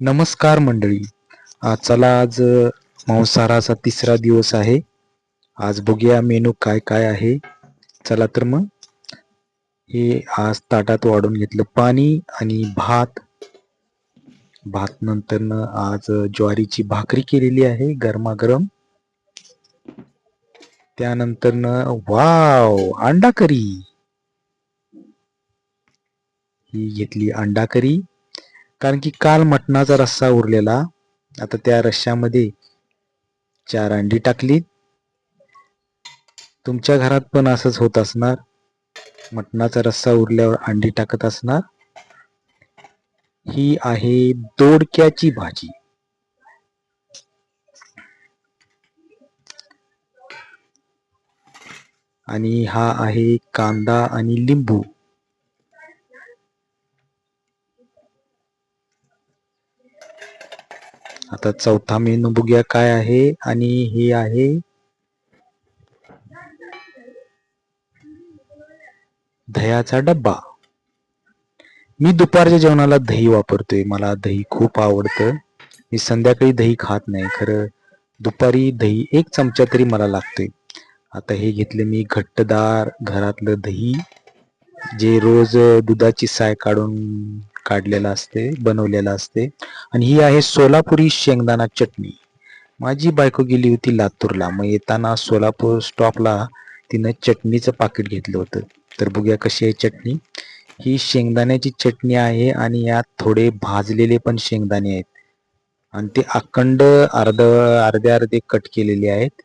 नमस्कार मंडळी. आज चला आज मांसाहाराचा तिसरा दिवस आहे. आज बघूया मेनू काय काय आहे. चला तर मग. हे आज ताटात वाढून घेतलं पाणी आणि भात. भात नंतर आज ज्वारीची भाकरी केलेली आहे गरमागरम. त्यानंतर वाव अंडा करी ही घेतली अंडा करी कारण की काल मटणाचा रस्सा उरलेला. आता त्या रश्श्यामध्ये चार अंडी टाकली. तुमच्या घरात पण असंच होत असणार. मटणाचा रस्सा उरल्यावर अंडी टाकत असणार. ही आहे दोडक्याची भाजी. आणि हा आहे कांदा आणि लिंबू. आता चौथा मेनू बघूया काय आहे आणि हे आहे. दह्याचा डब्बा. मी दुपारच्या जेवणाला दही वापरतोय. मला दही खूप आवडतं. मी संध्याकाळी दही खात नाही. खरं दुपारी दही एक चमचा तरी मला लागतोय. आता हे घेतले मी घट्टदार घरातलं दही. जे रोज दुधाची साय काढून काढलेलं असते बनवलेलं असते. आणि ही आहे सोलापुरी शेंगदाणा चटणी. माझी बायको गेली होती लातूरला. मग येताना सोलापूर स्टॉपला तिनं चटणीचं पाकिट घेतलं होतं. तर बघूया कशी आहे चटणी. ही शेंगदाण्याची चटणी आहे आणि यात थोडे भाजलेले पण शेंगदाणे आहेत. आणि ते अखंड अर्ध अर्धे अर्धे कट केलेले आहेत.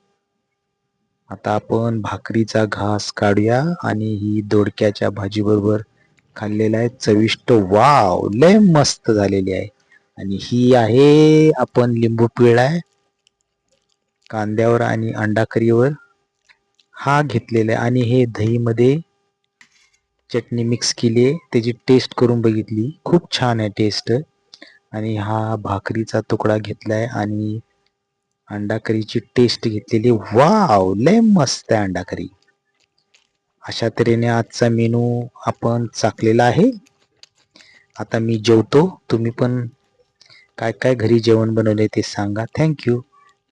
आता आपण भाकरीचा घास काढूया आणि ही दोडक्याच्या भाजीबरोबर खाल्लेला आहे चविष्ट. वाव लय मस्त झालेली आहे. आणि ही आहे आपण लिंबू पिळलाय कांद्यावर आणि अंडाकरीवर. हा घेतलेला आहे आणि हे दहीमध्ये चटणी मिक्स केली आहे. त्याची टेस्ट करून बघितली. खूप छान आहे टेस्ट आणि हा भाकरीचा तुकडा घेतलाय आणि अंडाकरीची टेस्ट घेतलेली वाव लय मस्त आहे अंडाकरी. अशा तऱ्हेने आजचा मेनू आपण चाकलेला आहे. आता मी जेवतो. तुम्ही पण काय काय घरी जेवण बनवले ते सांगा. थँक्यू